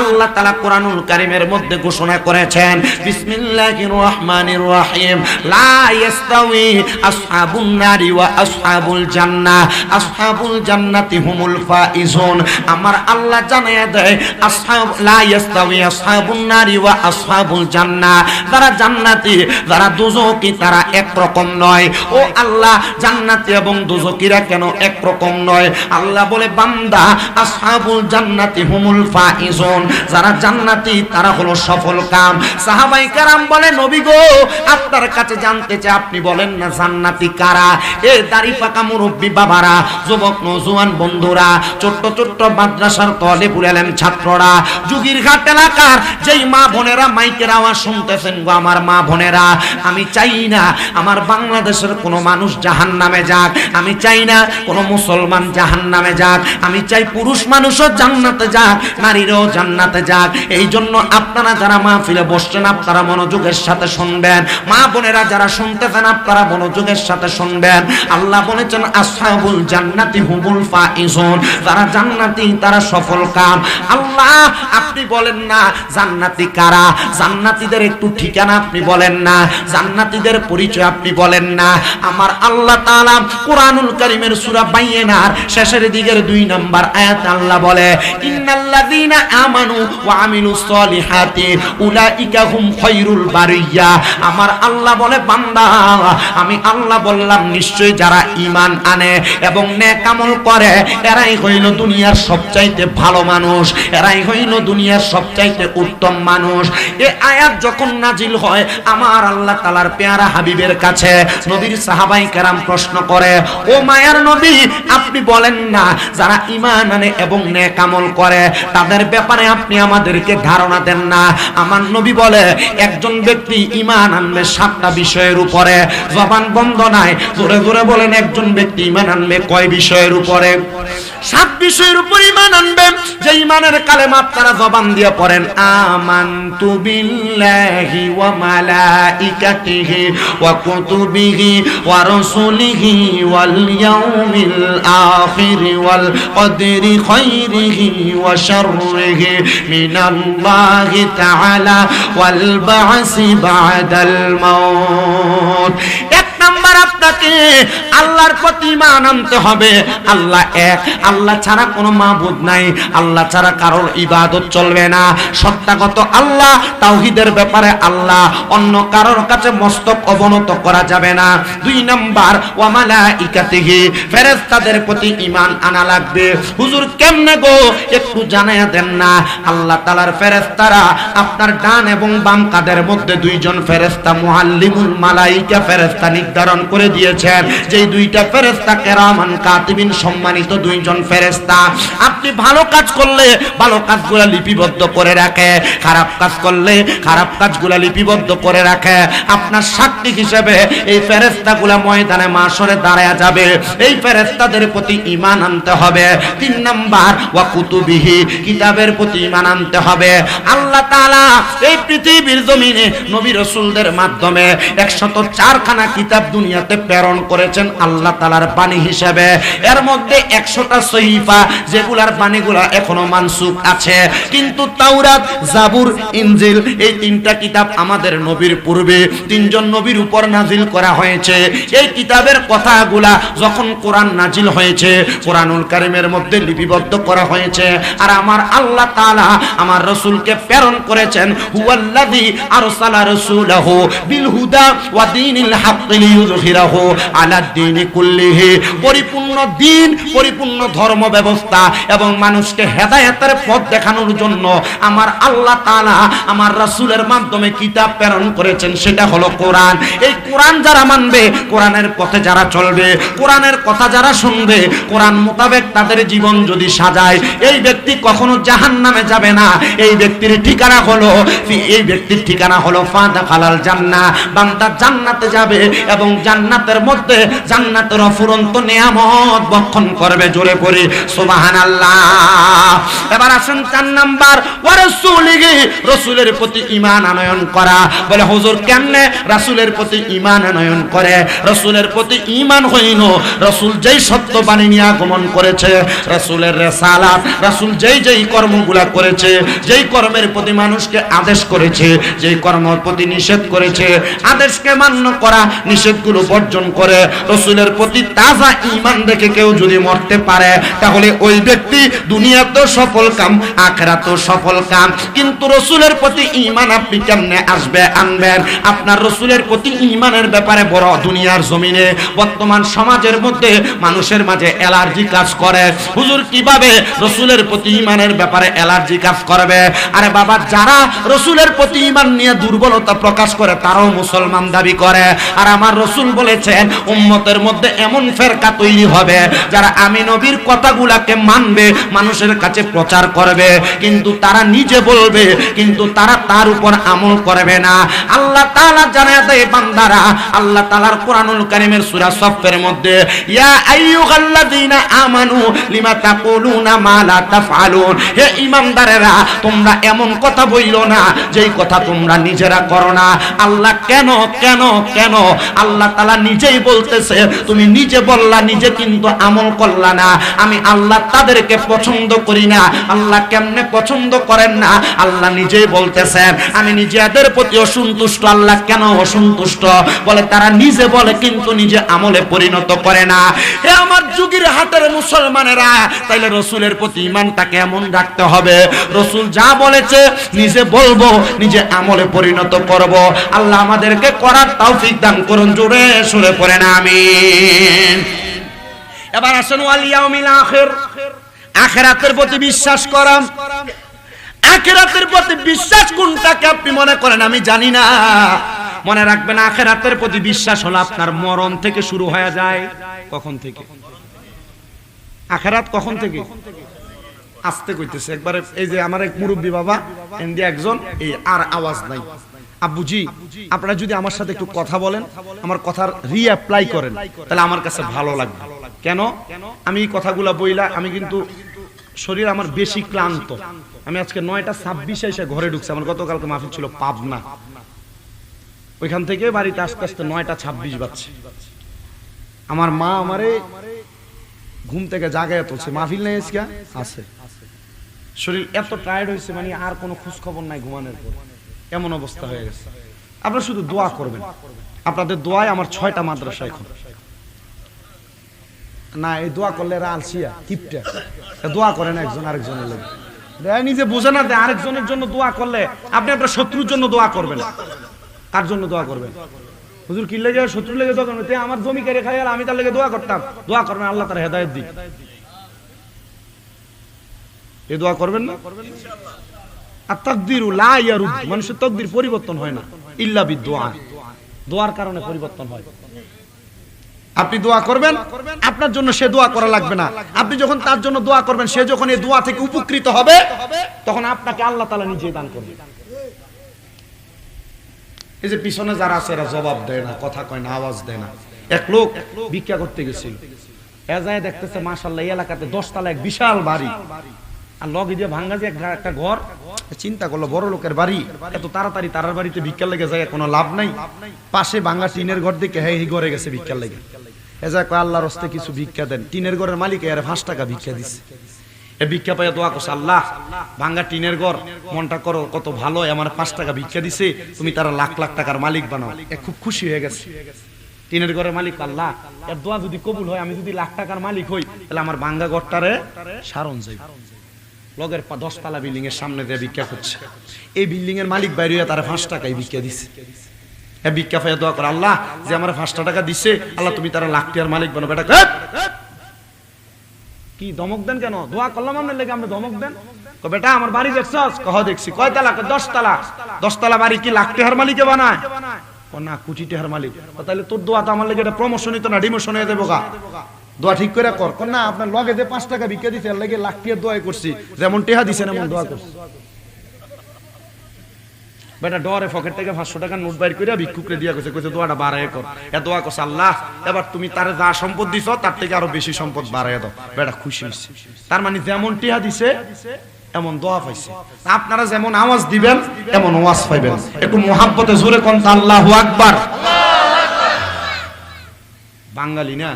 আল্লাহ তালা কোরআনুল কারীমের মধ্যে ঘোষণা করেছেন, বিসমিল্লাহির রহমানির রহিম, লা আসহাবুন নারি ওয়া আসহাবুল জান্নাহ, আসহাবুল জান্নাতি হুমুল ফাইজুন। আমার আল্লাহ জানিয়ে দেয়, আসহাব, লা ইয়াস্তাউই আসহাবুন নারি ওয়া আসহাবুল জান্নাহ। যারা জান্নাতি, যারা দুজকি, তারা একরকম নয়। ও আল্লাহ, জান্নাতি এবং দুজকিরা কেন একরকম নয়? আল্লাহ বলে, বান্দা, আসহাবুল জান্নাতি হুমুল ফাইজুন। যারা জান্নাতি, তারা হলো সফল কাম। সাহাবাই কারাম বলে নবী গো, আপনার কাছে জানতে চাই, আপনি বলেন না জান্নাতি কারা? এ দাড়ি পাকা মুরব্বী বাবারা, যুবক নজুয়ান বন্ধুরা, ছোট্ট ছোট্ট মাদ্রাসার তলে পুরালেন ছাত্ররা, যুগির ঘাট এলাকার যেই মা বোনেরা মাইকের আওয়াজ শুনতেছেন গো আমার মা বোনেরা, আমি চাই না আমার বাংলাদেশের কোনো মানুষ জাহান নামে যাক, আমি চাই না কোনো মুসলমান জাহান নামে যাক, আমি চাই পুরুষ মানুষও জান্নাতে যাক, নারীরও জান্নাতে যাক এই জন্য আপনারা যারা মাহফিলে বসছেন, আপনারা মনোযোগের সাথে শুনবেন। মা বোনেরা যারা শুনতেছেন, আপনারা মনোযোগের সাথে শুনবেন। আল্লাহ বলেছেন, আসহাবুল জান্নাতি হুমুল ফাইজুন। যারা জান্নাতি, তারা সফল কাম। আল্লাহ, আপনি বলেন না, জান্নাতি কারা? জান্নাতীদের একটু ঠিকানা আপনি বলেন না। জান্নাতীদের পরিচয় আপনি বলেন না। আমার আল্লাহ তাআলা কোরআনুল কারীমের সূরা বাইয়িনার শেষের দিকের দুই নাম্বার আয়াত আল্লাহ বলে, ইন্নাল্লাযীনা আমানু সলিহাতি, উলাইকা হুম খায়রুল বারিয়া। আমার আল্লাহ বলে, বান্দা, আমি আল্লাহ বললাম যারা ঈমান আনে এবং নেক আমল করে, এরাই হইল দুনিয়ার সবচাইতে ভালো মানুষ, এরাই হইল দুনিয়ার সবচাইতে উত্তম মানুষ। এ আয়াত যখন নাজিল হয়, আমার আল্লাহ তালার পেয়ারা হাবিবের কাছে, নবীর সাহাবাই কেরাম প্রশ্ন করে, ও মায়ার নবী, আপনি বলেন না, যারা ইমান আনে এবং নেক আমল করে, তাদের ব্যাপারে আপনি আমাদেরকে ধারণা দেন না। আমার নবী বলে, একজন ব্যক্তি ইমান আনবে সাতটা বিষয়ের উপরে। জবান বন্ধ নাই, জোরে জোরে বলেন, একজন ব্যক্তি ইমান আনবে কয় বিষয়ের উপরে? সাত বিষয়ের উপর ইমান আনবে। যে ইমানের কালেমা আপনারা জবান দিয়ে পড়েন, আমানতু বিল্লাহি ওয়া মালাইকাতিহি ওয়া কুতুবিহি ওয়া রাসূলিহি ওয়াল ইয়াউমিল আখির ওয়াল কদরি খাইরিহি ওয়া শাররিহি মিনাল্লাহি তাআলা ওয়াল বা'সি বা'দাল মাউত এক নাম্বার আপনাকে। আল্লাহর প্রতি ইমান আনতে হবে। আল্লাহ এক। আল্লাহ ছাড়া কোনো মাবুদ নাই। আল্লাহ ছাড়া কারোর ইবাদত চলবে না। সত্যাগত আল্লাহ, তাওহীদের ব্যাপারে আল্লাহ। অন্য কারোর কাছে মস্তক অবনত করা যাবে না। দুই নাম্বার ওয়ামালা ইকাতিহি ফেরেশতাদের প্রতি ইমান আনা লাগবে। হুজুর কেমনে গো? একটু জানায়া দেন না। আল্লাহ তাআলার ফেরেশতারা আপনার ডান এবং বাম কাদের মধ্যে দুইজন ফেরেশতা, মুআল্লিমুল মালাইকা ফেরেশতা নির্ধারণ করে দিয়েছেন যেই দুইটা ফেরেশতা কেরামান, কাতিবিন সম্মানিত দুইজন ফেরেশতা। আপনি ভালো কাজ করলে ভালো কাজগুলো লিপিবদ্ধ করে রাখে, খারাপ কাজ করলে খারাপ কাজগুলো লিপিবদ্ধ করে রাখে। আপনার সাক্ষী হিসেবে এই ফেরেশতাগুলো ময়দানে মাসরে দাঁড়ায় যাবে। এই ফেরেশতাদের প্রতি ঈমান আনতে হবে। তিন নাম্বার, ওয়া কুতুবিহি, কিতাবের প্রতি ইমান আনতে হবে। আল্লাহ তাআলা এই পৃথিবীর জমিনে নবী রাসূলদের মাধ্যমে 104 খানা কিতাব দুনিয়াতে প্রেরণ করেছেন আল্লাহ তাআলার বাণী হিসেবে। এর মধ্যে 100টা সহিফা, যেগুলার বাণীগুলা এখনও মানসুখ আছে। কিন্তু তাওরাত, জাবুর, ইনজিল এই তিনটা কিতাব আমাদের নবীর পূর্বে, তিনজন নবীর উপর নাজিল করা হয়েছে। এই কিতাবের কথাগুলা যখন কোরআন নাজিল হয়েছে, কোরআনুল কারিমের মধ্যে লিপিবদ্ধ করা হয়েছে। আর আমার আল্লাহ তালা আমার রসুলকে প্রেরণ করেছেন, হুয়াল্লাযী আরসালা রাসূলাহু বিল হুদা ওয়া দীনিল হাক্কি লিইয়ুযহিরাহু আলা দ্বীনি কুল্লিহি। পরিপূর্ণ দিন, পরিপূর্ণ ধর্ম ব্যবস্থা এবং মানুষকে হেদায়েতের পথ দেখানোর জন্য আমার আল্লাহ তাআলা আমার রাসূলের মাধ্যমে কিতাব প্রেরণ করেছেন, সেটা হলো কোরআন। এই কোরআন যারা মানবে, কোরআনের পথে যারা চলবে, কোরআনের কথা যারা শুনবে, কোরআন মোতাবেক তাদের জীবন যদি সাজায়, এই ব্যক্তি কখনো জাহান নামে যাবে না। এই ব্যক্তির ঠিকানা হলো এই ব্যক্তির ঠিকানা হলো ফাদা খালাল জান্নাহ। বান্দা জান্নাতে যাবে এবং জান্নাতের মধ্যে জান্নাতের অফুরন্ত নিয়ামত বক্ষণ করবে জোরে পড়ি সুবহানাল্লাহ। এবার আসেন চার নাম্বার রাসূলের প্রতি ঈমান আনয়ন করা। বলে, হুজুর, কেমনে রাসূলের প্রতি ঈমান আনয়ন করে, রাসূলের প্রতি ঈমান হইল রাসূল যেই সত্য বাণী নিয়ে আগমন করেছে, রাসূলের রেসালাত, রাসূল যেই যেই কর্মগুলা করেছে, যেই কর্মের প্রতি মানুষকে আদেশ করেছে, যেই কর্মের প্রতি নিষেধ করেছে, আদেশকে মান্য করা, নিষেধগুলো বর্জন করে, রসুলের প্রতি তাজা ইমান দেখে কেউ যদি মরতে পারে, তাহলে ওই ব্যক্তি দুনিয়াতেও সফল কাম আখেরাতেও সফল কাম। কিন্তু রসুলের প্রতি ইমান আপনি কেমনে আসবে, আনবেন? আপনার রসুলের প্রতি ঈমানের ব্যাপারে বড় দুনিয়ার জমিনে, বর্তমান সমাজের মধ্যে মানুষের মাঝে অ্যালার্জি কাজ করে। হুজুর, কীভাবে রসুলের প্রতি ঈমানের ব্যাপারে অ্যালার্জি কাজ করবে? আরে বাবা, যারা রসুলের প্রতি ঈমান নিয়ে দুর্বলতা প্রকাশ করে, তারাও মুসলমান দাবি করে। আর আমার রসুল বলেছেন, উম্মতের মধ্যে এমন ফেরকা তৈরি হবে, যারা আমি নবীর কথাগুলাকে মানবে, মানুষের কাছে প্রচার করবে। কিন্তু তারা নিজে বলবে, কিন্তু তারা তার উপর আমল করবে না। আল্লাহ তাআলা জানায় দেয়, বান্দারা আল্লাহ তাআলার কোরআনুল কারীমের সূরা সফের মধ্যে, ইয়া আইয়ুহাল্লাযীনা আমানু লিমা তাকুলুনা মা লা তাফআলুন? হে ঈমানদারেরা, তোমরা এমন কথা বইলো না, যেই কথা তোমরা নিজেরা করো না। আল্লাহ কেন কেন কেন? আল্লাহ তাআলা নিজেই বলতেছে, তুমি নিজে বললা, নিজে কিন্তু আমল করলা না। আমি আল্লাহ তাদেরকে পছন্দ করি না। আল্লাহ কেমনে পছন্দ করেন না? আল্লাহ নিজেই বলতেছেন, আমি নিজেদের প্রতি অসন্তুষ্ট, আল্লাহ কেন অসন্তুষ্ট? বলে, তারা নিজে বলে, কিন্তু নিজে আমলে পরিণত করে না। হে আমার যুগের হাটের মুসলমানেরা, তাইলে রসুলের প্রতি ইমানটাকে এমন রাখতে হবে। রসুল যা বলেছে, নিজে বলব, নিজে আমলে পরিণত করব। আল্লাহ আমাদেরকে করার তৌফিক দান করুন, জোরে সুরে পড়ে না, আমিন। এবার আসেন, ওয়াল ইয়াউমিল আখির। আখিরাতের প্রতি বিশ্বাস করা আখিরাতের প্রতি বিশ্বাস কোনটাকে আপনি মনে করেন? আমি জানি না। মনে রাখবেন, আখিরাতের প্রতি বিশ্বাস হলো আপনার মরণ থেকে শুরু হয়ে যায়। কখন থেকে? আখেরাত কখন থেকে? আসতে কইতেছে, একবারে এই যে আমার এক মুরব্বী বাবা এন্দি একজন, এই আর আওয়াজ নাই। আব্বুজি, আপনারা যদি আমার সাথে একটু কথা বলেন, আমার কথার রিঅ্যাপ্লাই করেন, তাহলে আমার কাছে ভালো লাগবে। কেন? আমি এই কথাগুলা বইলা, আমি কিন্তু শরীর আমার বেশি ক্লান্ত। আমি আজকে নয়টা ছাব্বিশে এসে ঘরে ঢুকছি, আমার গতকালকে মাহফিল ছিল পাবনা। ওইখান থেকে বাড়িতে আস্তে আস্তে নয়টা ছাব্বিশ বাজছে। আমার মা আমারে ঘুম থেকে জাগায় তুলছে। মাহফিল নেই আজকে? আছে। শরীর এত টায়ার্ড হয়েছে মানে আর কোনো খোঁজ খবর নাই ঘুমানোর পর। এমন অবস্থা হয়ে গেছে। আপনারা শুধু দোয়া করবেন। আপনাদের দোয়ায় আমার ছয়টা মাদ্রাসা এখন। না, এই দোয়া করলে এরা আলসিয়া, কিপটা। দোয়া করে না একজন আরেকজনের লোক। নিজে বোঝে না যে আরেকজনের জন্য দোয়া করলে আপনি আপনার শত্রুর জন্য দোয়া করবেন। কার জন্য দোয়া করবেন হুজুর কি লেগে শত্রু লেগে দোয়া করবেন আমার জমি কেড়ে খাই আর আমি তার লেগে দোয়া করতাম। দোয়া করবেন, আল্লাহ তার হেদায়েত দিক। এই দোয়া করবেন না? আর তাকদিরু মানুষের তাকদির পরিবর্তন হয় না, ইল্লা বিদুয়া। দোয়ার কারণে পরিবর্তন হয়। আপনি দোয়া করবেন, আপনার জন্য সে দোয়া করা লাগবে না। আপনি যখন তার জন্য দোয়া করবেন, সে যখন এই দোয়া থেকে উপকৃত হবে, তখন আপনাকে আল্লাহ তাআলা নিজে দান করবে। এই যে পিছনে যারা আছে এরা জবাব দেয় না, কথা কয় না, আওয়াজ দেয় না। এক লোক ভিক্ষা করতে গেছিল। এজায় দেখতেছে মাশাল্লাহ এই এলাকাতে দশতলা এক বিশাল বাড়ি। আর লগে দিয়ে ভাঙ্গা যে একটা- ঘর চিন্তা করল, বড় লোকের বাড়ি। এত তাড়াতাড়ি তারার বাড়িতে ভিক্ষার লেগে যায়, কোনো লাভ নাই। পাশে ভাঙ্গা টিনের ঘর দেখে হ্যাঁ ঘরে গেছে ভিক্ষার লেগে। এজা কয়, আল্লাহর হস্তে কিছু ভিক্ষা দেন। টিনের ঘরের মালিক এর পাঁচ টাকা ভিক্ষা দিচ্ছে এ ভিক্ষা পাইয়া দোয়া করছে, আল্লাহ, ভাঙ্গা টিনের ঘর, মনটা করো, কত ভালো আমার পাঁচ টাকা ভিক্ষা দিছে, তুমি তারা লাখ লাখ টাকার মালিক বানাও। এ খুব খুশি হয়ে গেছে। টিনের ঘরের মালিক, আল্লাহ, এর দোয়া যদি কবুল হয়, আমি যদি লাখ টাকার মালিক হই, তাহলে আমার ভাঙ্গা ঘরটারে সারণ যাই লগের দশতলা বিল্ডিং এর সামনে দিয়ে ভিক্ষা করছে। এই বিল্ডিং এর মালিক বাইরে হইয়া তারা পাঁচ টাকায় ভিক্ষা দিছে। এ ভিক্ষা পাইয়া দোয়া করে, আল্লাহ, যে আমার পাঁচটা টাকা দিছে, আল্লাহ, তুমি তারা লাখ টাকার মালিক বানো বেটা হেৎ! কি, ধমক দেন কেন? দোয়া করলাম আপনার লেগে, আপনি ধমক দেন। বেটা, আমার বাড়ি দেখছস? কহ দেখছি। কয়, তালা? দশ তালা দশ তালা বাড়ি কি লাখ টেহার মালিকে বানায়? না কোটি টেহার মালিক। তাহলে তোর দোয়া তো আমার লেগে এটা প্রমোশন তো না ডিমোশন হয়ে দেবো গা। দোয়া ঠিক করে কর। না, আপনার লগে যে পাঁচ টাকা বিকে দিছে, এর লেগে লাখ টিয়ার দোয়া করছি। যেমন টেহা দিছেন এমন দোয়া করছি। বেটা ডরে পকেট থেকে পাঁচশো টাকা নোট বাইর করে ভিক্ষুকরে দিয়া কইছে কইছে দোয়াটা বাড়ায় কর। এ দোয়া কস আল্লাহ, এবার তুমি তারে যা সম্পদ দিছ, তার থেকে আরও বেশি সম্পদ বাড়ায় দাও। বেটা খুশি হইছে। তার মানে যেমন টিহা দিছে, এমন দোয়া পাইছে। আপনারা যেমন আওয়াজ দিবেন, এমন ওয়াজ পাইবেন। একটু মোহাব্বতে জোরে কোন আল্লাহু আকবার। বাঙালি না?